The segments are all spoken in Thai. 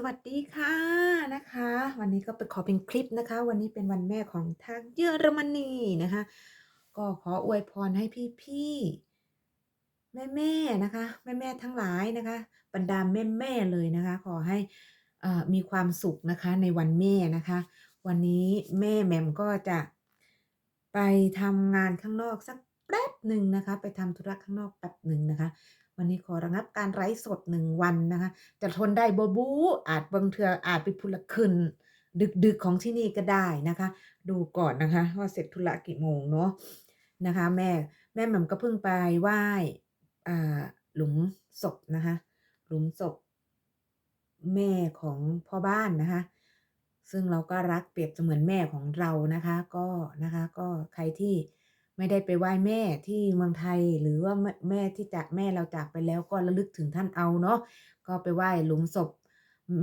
สวัสดีค่ะนะคะ วันนี้ก็ไปขอเป็นคลิปนะคะ วันนี้เป็นวันแม่ของทางเยอรมนีนะคะ ก็ขออวยพรให้พี่ๆแม่ๆนะคะแม่ๆทั้งหลายนะคะ บรรดาแม่ๆเลยนะคะ ขอให้อ่อมีความสุขนะคะในวันแม่นะคะ วันนี้แม่แหม่มก็จะไปทำงานข้างนอกสักแป๊บหนึ่งนะคะ ไปทำธุระข้างนอกแป๊บหนึ่งนะคะ วันนี้ขอระงับการไลฟ์สด1วันนะคะจะทนได้บบูอาจบางเทืออาจไปพุละคืนดึกๆของที่นี่ก็ได้นะคะ ดูก่อนนะคะ ว่าเสร็จธุระกี่โมงเนาะนะคะ แม่แม่แหม่มก็เพิ่งไปไหว้อ่าหลุมศพนะคะ หลุมศพแม่ของพ่อบ้านนะคะ ซึ่งเราก็รักเปรียบเสมือนแม่ของเรานะคะ ก็นะคะก็ใครที่ ไม่ได้ไปไหว้แม่ที่เมืองไทยหรือว่าแม่ที่จากแม่เราจากไปแล้วก็ระลึกถึงท่านเอาเนาะก็ไปไหว้หลุมศพ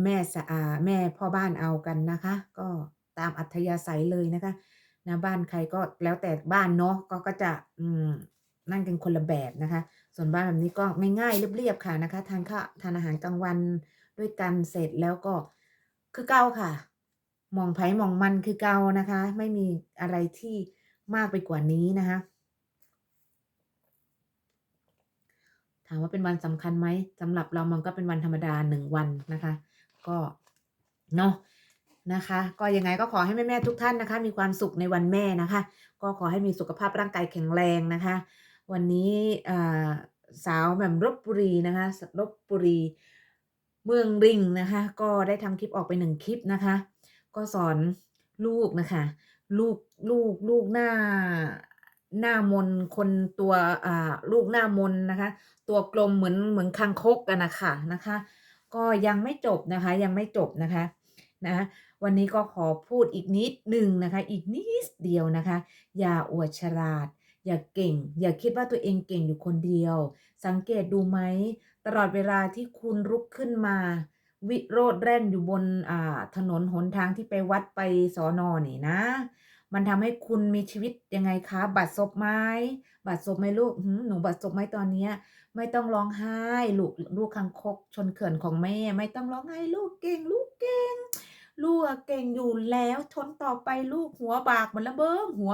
แม่สะอาแม่พ่อบ้านเอากันนะคะ ก็ตามอัธยาศัยเลยนะคะนะบ้านใครก็แล้วแต่บ้านเนาะก็ก็จะอืมนั่นกันคนละแบบนะคะ ส่วนบ้านแบบนี้ก็ง่ายๆเรียบๆค่ะนะคะทานข้าวทานอาหารกลางวันด้วยกันเสร็จแล้วก็คือเก่าค่ะหมองไผหมองมันคือเก่านะคะ ไม่มีอะไรที่ มากไปกว่านี้นะคะถามว่าเป็นวันสำคัญไหมสำหรับเรามันก็เป็นวันธรรมดา1วันนะคะ ก็เนาะนะคะ ก็ยังไงก็ขอให้แม่ๆทุกท่านนะคะ มีความสุขในวันแม่นะคะ ก็ขอให้มีสุขภาพร่างกายแข็งแรงนะคะ วันนี้สาวแหม่มลพบุรีนะคะลพบุรี เมืองริงนะคะ ก็ได้ทำคลิปออกไป1คลิปนะคะ ก็สอนลูกนะคะ ลูกลูกลูกหน้าหน้ามนคนตัวอ่าลูกหน้ามนนะคะ ตัวกลมเหมือนเหมือนคางคกอะน่ะคะนะคะ ก็ยังไม่จบนะคะยังไม่จบนะคะนะวันนี้ก็ขอพูดอีกนิดหนึ่งนะคะ อีกนิดเดียวนะคะ อย่าอวดฉลาด อย่าเก่ง อย่าคิดว่าตัวเองเก่งอยู่คนเดียว สังเกตดูไหมตลอดเวลาที่คุณลุกขึ้นมา วิโรจน์แล่นอยู่บนอ่าถนนหนทางที่ไปวัดไปสนนี่นะ มันทำให้คุณมีชีวิตยังไงคะบัดซบไหมบัดซบไหมลูกหือหนูบัดซบไหมตอนเนี้ย ไม่ต้องร้องไห้ลูกลูกคางคกชนเขื่อนของแม่ ไม่ต้องร้องไห้ลูกเก่งลูกเก่งลูกเก่งอยู่แล้วทนต่อไปลูกหัวบากหมดแล้วเบิ่งหัว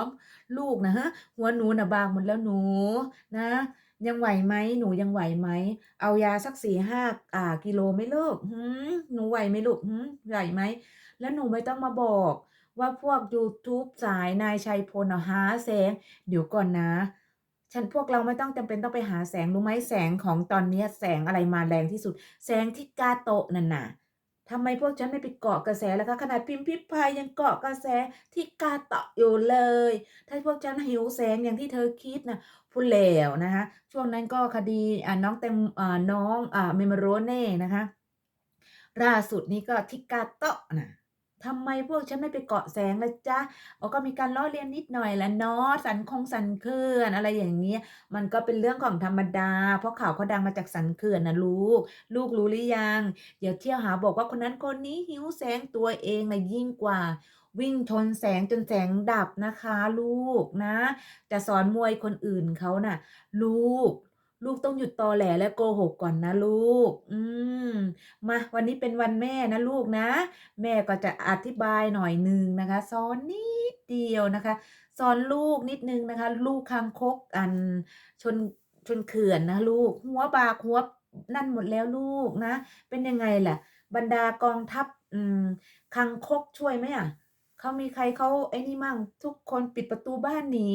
ลูกนะฮะหัวหนูนะบากหมดแล้วหนูนะ ยังไหวไหมหนูยังไหวไหมเอายาสัก4-5อ่ากิโลไหมลูกหือหนูไหวไหมลูกหือไหวไหมแล้วหนูไม่ต้องมาบอกว่าพวกยูทูบสายนายชัยพลหาแสง เดี๋ยวก่อนนะ ฉันพวกเราไม่ต้องจำเป็นต้องไปหาแสงรู้ไหมแสงของตอนนี้แสงอะไรมาแรงที่สุด แสงที่กาโตะนั่นน่ะ ทำไมพวกฉันไม่ไปเกาะกระแสล่ะคะขนาดพิมพ์พิพายยังเกาะกระแสที่กาตะอยู่เลย ถ้าพวกฉันหิวแสงอย่างที่เธอคิดนะผู้เลวนะคะช่วงนั้นก็คดีอ่าน้องแตงอ่าน้องอ่า Memerone นะคะล่าสุดนี้ก็ทิกาโตะนะ ทำไมพวกฉันไม่ไปเกาะแสงละจ๊ะอ๋อก็มีการล้อเลียนนิดหน่อยแหละเนาะสันคงสันเขื่อนอะไรอย่างเงี้ย มันก็เป็นเรื่องของธรรมดา เพราะข่าวเขาดังมาจากสันเขื่อนนะลูก ลูกรู้หรือยังอย่าเที่ยวหาบอกว่าคนนั้นคนนี้หิวแสงตัวเองนะยิ่งกว่า วิ่งชนแสงจนแสงดับนะคะ ลูกนะ จะสอนมวยคนอื่นเขาน่ะ ลูก ลูกต้องหยุดตอแหลและโกหกก่อนนะลูก อืม มาวันนี้เป็นวันแม่นะลูกนะ แม่ก็จะอธิบายหน่อยหนึ่งนะคะสอนนิดเดียวนะคะสอนลูกนิดนึงนะคะ ลูกคางคกอันชนชนเขื่อนนะลูก หัวบากหัวนั่นหมดแล้วลูกนะ เป็นยังไงล่ะ บรรดากองทัพอืมคางคกช่วยไหมอะ เขามีใครเขาไอ้นี่มั่ง ทุกคนปิดประตูบ้านหนี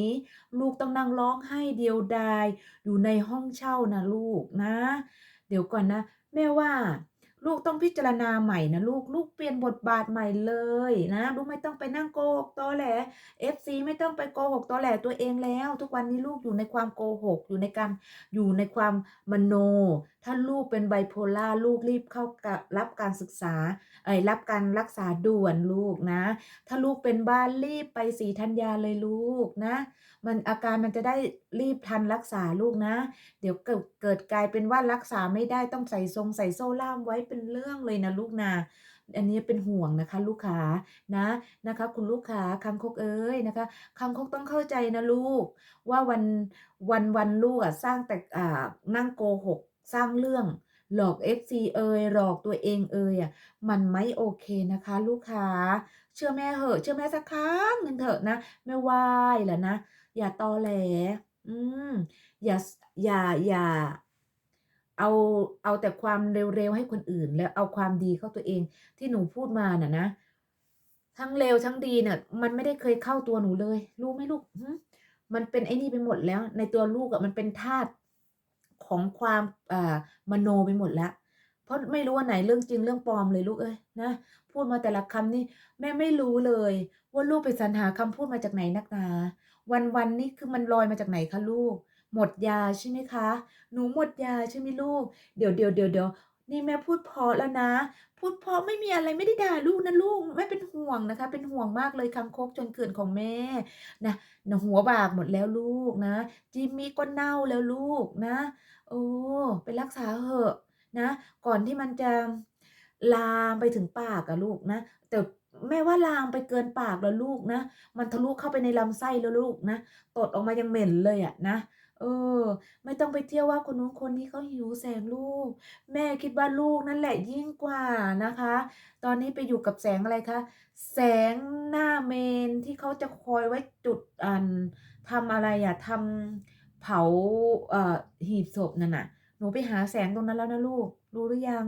ลูกต้องนั่งร้องไห้เดียวดาย อยู่ในห้องเช่านะลูกนะ เดี๋ยวก่อนนะ แม่ว่า ลูกต้องพิจารณาใหม่นะลูกลูกเปลี่ยนบทบาทใหม่เลยนะลูกไม่ต้องไปนั่งโกหกตอแหล FC ไม่ต้องไปโกหกตอแหลตัวเองแล้ว ทุกวันนี้ลูกอยู่ในความโกหกอยู่ในการอยู่ในความมโน ถ้าลูกเป็น Bipolar ลูกรีบเข้ารับการศึกษาเอ๊ยรับการรักษาด่วนลูกนะ ถ้าลูกเป็นบ้านรีบไปศรีธัญญาเลยลูกนะ มันอาการมันจะได้รีบทันรักษาลูกนะ เดี๋ยวเกิดเกิดกลายเป็นว่ารักษาไม่ได้ต้องใส่ซงใส่โซ่ล่ามไว้เป็นเรื่องเลยนะลูกนะอันนี้เป็นห่วงนะคะ ลูกขานะนะคะ คุณลูกขาคางคกเอ๊ยนะคะคางคกต้องเข้าใจนะลูก ว่าวันวันๆลูกอะสร้างแต่อ่านั่งโกหกสร้างเรื่องหลอก FC เอยหลอกตัวเองเอยอะมันไม่โอเคนะคะ ลูกขาเชื่อแม่เหอะ เชื่อแม่สักครั้งหนึ่งเถอะนะแม่ไหวแล้วนะ อย่าตอแหลอืมอย่าอย่าอย่า เอาเอาแต่ความเร็วๆให้คนอื่น แล้วเอาความดีเข้าตัวเอง ที่หนูพูดมาน่ะนะ ทั้งเลวทั้งดีเนี่ยมันไม่ได้เคยเข้าตัวหนูเลย รู้ไหมลูก?มันเป็นไอ้นี่ไปหมดแล้ว ในตัวลูกอะมันเป็นธาตุของความอ่ามโนไปหมดแล้วเพราะไม่รู้อันไหนเรื่องจริงเรื่องปลอมเลยลูกเอ้ยนะพูดมาแต่ละคำนี่แม่ไม่รู้เลย ว่าลูกไปสรรหาคำพูดมาจากไหนนักหนาวันๆนี่คือมันลอยมาจากไหนคะลูก? หมดยาใช่ไหมคะ?หนูหมดยาใช่ไหมลูก?เดี๋ยวๆๆๆนี่แม่พูดพราะแล้วนะ พูดพราะไม่มีอะไรไม่ได้ด่าลูกนะลูกแม่เป็นห่วงนะคะ เป็นห่วงมากเลยคางคกจนเขื่อนของแม่นะนะหัวบากหมดแล้วลูกนะจิมมี่ก็เน่าแล้วลูกนะเออไปรักษาเหอะนะ ก่อนที่มันจะลามไปถึงปากอะลูกนะแต่แม่ว่าลามไปเกินปากแล้วลูกนะ มันทะลุเข้าไปในลำไส้แล้วลูกนะ ตดออกมายังเหม็นเลยอะนะ เออ ไม่ต้องไปเที่ยวว่าคนนู้นคนนี้เขาหิวแสงลูก แม่คิดว่าลูกนั่นแหละยิ่งกว่านะคะ ตอนนี้ไปอยู่กับแสงอะไรคะแสงหน้าเมนที่เขาจะคอยไว้จุดอันทำอะไรอะทำเผาเอ่อหีบศพนั่นน่ะ หนูไปหาแสงตรงนั้นแล้วนะลูก รู้หรือยัง?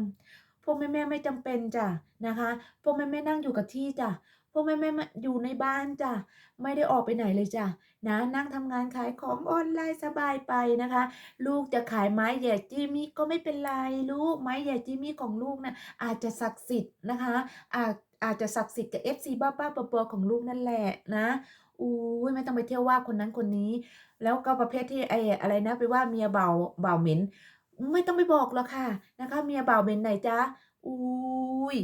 พวกแม่ๆไม่จำเป็นจ้ะนะคะ พวกแม่ๆนั่งอยู่กับที่จ้ะ พวกแม่ๆมอยู่ในบ้านจ้ะไม่ได้ออกไปไหนเลยจ้ะนะนั่งทำงานขายของออนไลน์สบายไปนะคะ ลูกจะขายไม้แย่จิมมี่ก็ไม่เป็นไรลูกไม้แย่จิมมี่ของลูกน่ะอาจจะศักดิ์สิทธิ์นะคะอาจอาจจะศักดิ์สิทธิ์กับ FC บ้าๆบอๆของลูกนั่นแหละนะอุ๊ยไม่ต้องไปเที่ยวว่าคนนั้นคนนี้ แล้วก็ประเภทที่ไอ้อะไรนะไปว่าเมียเบาวบ่าเหม็น ไม่ต้องไปบอกหรอกค่ะนะคะ เมียเบาเหม็นไหนจ๊ะ?อุ๊ย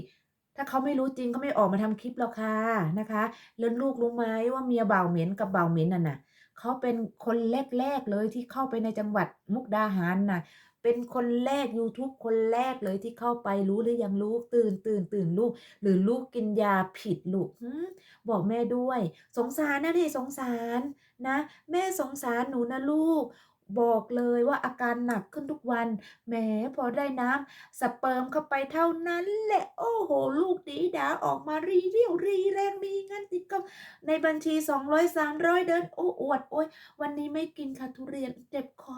ถ้าเขาไม่รู้จริงเขาไม่ออกมาทำคลิปหรอกค่ะนะคะแล้วลูกรู้ไหมว่าเมียบ่าวเหม็นกับบ่าวเหม็นนั่นน่ะเขาเป็นคนแรกๆเลยที่เข้าไปในจังหวัดมุกดาหารน่ะเป็นคนแรกยูทูบคนแรกเลยที่เข้าไปรู้หรือยังลูก?ตื่นๆๆลูก หรือลูกกินยาผิดลูกบอกแม่ด้วย สงสารนะสิสงสารนะ แม่สงสารหนูนะลูก บอกเลยว่าอาการหนักขึ้นทุกวันแหมพอได้น้ำสเปิร์มเข้าไปเท่านั้นแหละโดีดาออกมารีเรี่ยวรีแรงมีเงินติดกล้องในบัญชี 200 300 เดินโอ้อวดโอ๊ยวันนี้ไม่กินค่ะทุเรียนเจ็บคอ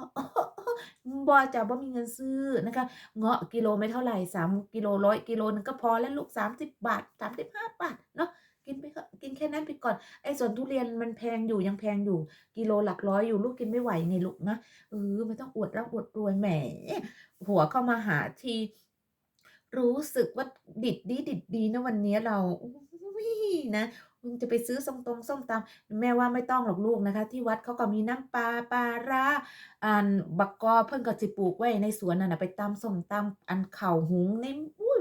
บ่จ้ะบ่มีเงินซื้อนะคะ เงาะกิโลไม่เท่าไหร่ 3 กิโล100กิโลนึ่งก็พอแล้วลูก 30 บาท 35 บาทเนาะกินไปกินแค่นั้นไปก่อนไอ้ส่วนทุเรียนมันแพงอยู่ยังแพงอยู่ กิโลหลักร้อยอยู่ลูกกินไม่ไหวไงลูกนะเออไม่ต้องอวดร่ำอวดรวยแหมผัวเข้ามาหาที รู้สึกว่าดิดดีดิดดีนะวันนี้เราอุ๊ยนะมึงจะไปซื้อส้มตงส้มตำแม่ว่าไม่ต้องหรอกลูกนะคะ ที่วัดเขาก็มีน้ำปลาปลาร้าอันบักกอเพิ่งก็สิปลูกไว้ในสวนน่ะไปตำส้มตำอันเข่าหุงใน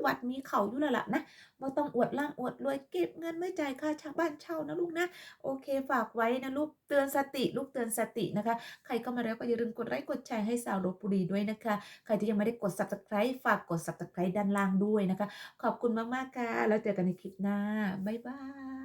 วัดมีเขาอยู่แล้วล่ะนะบ่ต้องอวดร่างอวดรวยเก็บเงินไม่จ่ายค่าเช่าบ้านเช่านะลูกนะ โอเคฝากไว้นะลูกเตือนสติ ลูกเตือนสตินะคะ ใครก็มาแล้วก็อย่าลืมกดไลค์กดแชร์ให้สาวลบบุรีด้วยนะคะ ใครที่ยังไม่ได้กด Subscribe ฝากกด Subscribe ด้านล่างด้วยนะคะ ขอบคุณมากๆค่ะแล้วเจอกันในคลิปหน้าบ๊ายบาย